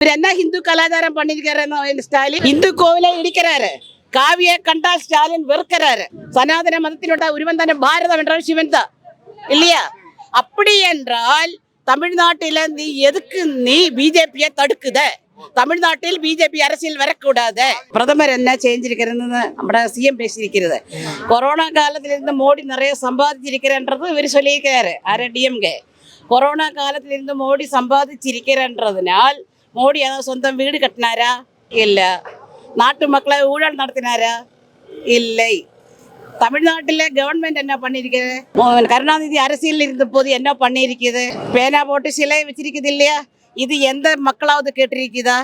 இவர் என்ன ஹிந்து கலாச்சாரம் பண்ணிருக்காரு ஸ்டாலின் இந்து கோவிலை இடிக்கிறாரு காவியை கண்டால் ஸ்டாலின் வெறுக்கிறாரு சனாதன மதத்தினோட உருவம் தானே பாரதம் என்றால் சிவன் தான் இல்லையா அப்படி என்றால் தமிழ்நாட்டில நீ எதுக்கு நீ பிஜேபியை தடுக்குத தமிழ்நாட்டில் பிஜேபி அரசியல் வரக்கூடாது பிரதமர் என்ன செஞ்சிருக்கிறது നമ്മുടെ സി എം பேசியிருக்கிறது கொரோனா காலத்துல இருந்து மோடி நிறைய சம்பாதிச்சிருக்கிறன்றது இவர் சொல்லியிருக்கிறாரு ஆர் டிஎம்கே கொரோனா காலத்துல இருந்து மோடி சம்பாதிச்சிருக்கிறன்றதுனால் மோடி ஏதாவது சொந்தம் வீடு கட்டினாரா? இல்ல. நாட்டு மக்களை ஊழல் நடத்தினாரா? இல்லை. தமிழ்நாட்டில் கவர்மெண்ட் என்ன பண்ணியிருக்குது? கருணாநிதி அரசியல் இருந்த போது என்ன பண்ணியிருக்குது? பேனா போட்டு சிலை வச்சிருக்குது இல்லையா? இது எந்த மக்களாவது கேட்டிருக்குதா?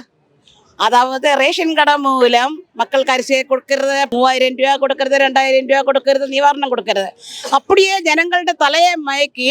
அதாவது ரேஷன் கடை மூலம் மக்களுக்கு அரிசியை கொடுக்கறது மூவாயிரம் ரூபா கொடுக்கறது ரெண்டாயிரம் ரூபா கொடுக்கறது நிவாரணம் கொடுக்கறது. அப்படியே ஜனங்கள்ட தலையை மயக்கி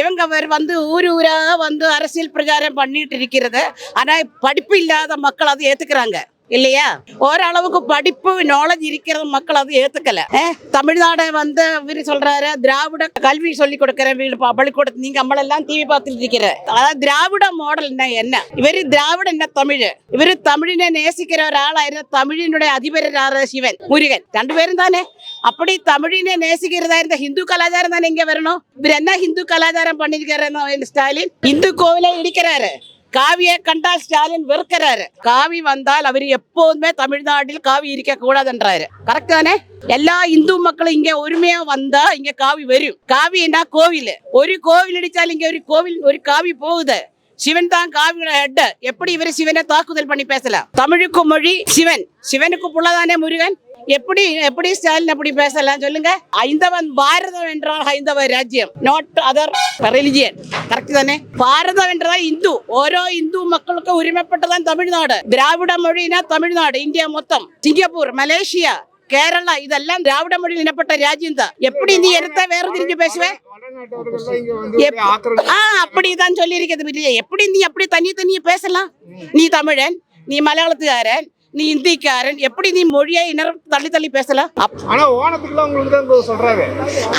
இவங்க வந்து ஊர் ஊராக வந்து அரசியல் பிரச்சாரம் பண்ணிட்டு இருக்கிறது. ஆனால் படிப்பு இல்லாத மக்கள் அதை ஏற்றுக்கிறாங்க இல்லையா? ஓரளவுக்கு படிப்பு நாலேஜ் இருக்கிற மக்கள் அது ஏத்துக்கல. அஹ், தமிழ்நாடு வந்து இவரு சொல்றாரு திராவிட கல்வி சொல்லி கொடுக்கிற வீடு ப- பள்ளிக்கூடத்து நீங்க நம்மளெல்லாம் டிவி பார்த்துட்டு இருக்கிற. அதாவது திராவிட மாடல்னா என்ன இவரு திராவிட என்ன தமிழ்? இவரு தமிழினை நேசிக்கிற ஒரு ஆளாயிருந்த தமிழினுடைய அதிபர் யாரு? சிவன் முருகன். ரெண்டு பேரும் தானே? அப்படி தமிழினை நேசிக்கிறதா இருந்த ஹிந்து கலாச்சாரம் தானே இங்க வரணும்? இவர் என்ன ஹிந்து கலாச்சாரம் பண்ணிருக்காரு ஸ்டாலின்? இந்து கோவிலை இடிக்கிறாரு. காவியை கண்டா ஸ்டாலின் வெறுக்கிறாரு. காவி வந்தால் அவர் எப்போதுமே தமிழ்நாட்டில் காவி இருக்க கூடாதுன்றாரு கரெக்ட் தானே? எல்லா இந்து மக்களும் இங்க உரிமையா வந்தா இங்க காவி வரும். காவின்னா கோவில். ஒரு கோவில் அடிச்சாலும் இங்க ஒரு கோவில் ஒரு காவி போகுது. சிவன் தான் காவியோட ஹெட் எப்படி இவர் சிவனை தாக்குதல் பண்ணி பேசலாம் தமிழுக்கு மொழி சிவன். சிவனுக்கு புள்ளதானே முருகன்? எப்படி எப்படி ஸ்டாலின் அப்படி பேசலாம் சொல்லுங்க. ஐந்தவன் பாரதம் என்றால் ஹைந்தவ ராஜ்யம். நாட் அதர் ரிலிஜியன் கரெக்ட் தானே? பாரதம் என்றால் இந்து. ஓரோ இந்து மக்களுக்கும் உரிமைப்பட்டதான் தமிழ்நாடு. திராவிட மொழினா தமிழ்நாடு இந்தியா மொத்தம். சிங்கப்பூர் மலேசியா கேரளா இதெல்லாம் திராவிட மொழியில் இனப்பட்ட ராஜ்யம் தான். எப்படி நீ எடுத்த வேற தெரிஞ்சு பேசுவேன் வடநாட்டவர்கள்லாம் இங்க வந்து எப்- ஆக்கிரமி ஆ அப்படிதான் சொல்லி இருக்கிறது இல்லையா. எப்படி நீ அப்படி தனி தனியே பேசலாம்? நீ தமிழன் நீ மலையாளத்துக்காரன் நீ இந்திக்காரன். எப்படி நீ மொழியை இனர் தள்ளி தள்ளி பேசலாம் அப்- ஆனா ஓணத்துக்குலாம் உங்களுக்கு தான் இப்ப சொல்றாரு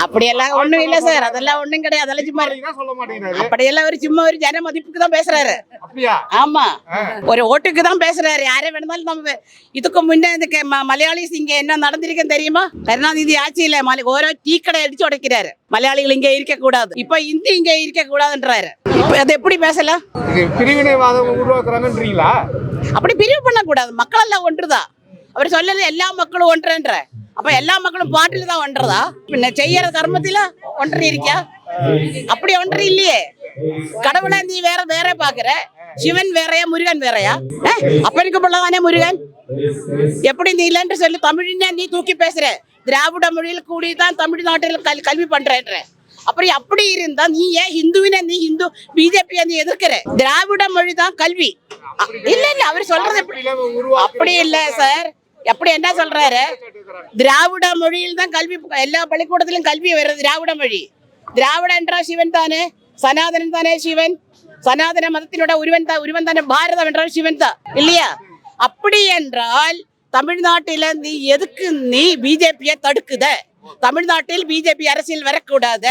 அப்படியெல்லாம் ஒண்ணும் இல்ல சார். அதெல்லாம் ஒண்ணும் கிடையாது. அதெல்லாம் சும்மா சொல்ல மாட்டேங்கிறாரு. அப்படியெல்லாம் ஒரு சும்மா ஒரு ஜன மதிப்புக்கு தான் பேசுறாரு. அப்படியா? ஆமா. ஒரு ஓட்டுக்கு தான் பேசுறாரு. யாரை வேணுமாலும் நம்ம இதுக்கு முன்னே இந்த மலையாளிஸ் இங்க என்ன நடந்திருக்குன்னு தெரியுமா? கருணாநிதி ஆட்சியில மலை ஓரோ டீ கடை அடிச்சு உடைக்கிறாரு. மலையாளிகள் இங்க இருக்க கூடாது இப்ப இந்தி இங்க இருக்க கூடாதுன்றாரு இப்ப அதை எப்படி பேசலாம் இது பிரிவினைவாதம் உருவாக்குறாங்கன்றீங்களா? அப்படி பிரிவு பண்ணக்கூடாது. மக்கள் எல்லாம் ஒன்றுதான் அவர் சொல்லல எல்லா மக்களும் ஒன்றுன்ற. அப்ப எல்லா மக்களும் பாட்டில் தான் ஒன்றதா? பின்ன செய்யற கர்மத்தில ஒன்று இருக்கியா? அப்படி ஒன்று இல்லையே. கடவுளை நீ வேற வேற பாக்குற. சிவன் வேறையா முருகன் வேறையா? அப்பனுக்கு பிள்ளைதானே முருகன்? எப்படி நீ இல்லைன்ற சொல்லி. தமிழ்னா நீ தூக்கி பேசுற. திராவிட மொழியில் கூடி தான் தமிழ்நாட்டில் கல் கல்வி பண்றேன்ற. அப்படி அப்படி இருந்தா நீ ஏன் ஹிந்துவின நீ ஹிந்து பிஜேபியை நீ எதிர்க்கிற? திராவிட மொழி தான் கல்வி. இல்ல இல்ல அவர் சொல்றது எப்படி அப்படி இல்ல சார். அப்படி என்ன சொல்றாரு? திராவிட மொழியில் தான் கல்வி எல்லா பள்ளிக்கூடத்திலும் கல்வி வருது திராவிட மொழி. திராவிட என்றா சிவன் தானே? சனாதனன் தானே சிவன்? சனாதன மதத்தினோட உருவன் தான் உருவன் தானே? பாரதம் என்றால் சிவன் தான் இல்லையா? அப்படி என்றால் தமிழ்நாட்டில நீ எதுக்கு நீ பிஜேபியை தடுக்குத? தமிழ்நாட்டில் பிஜேபி அரசியல் வரக்கூடாது.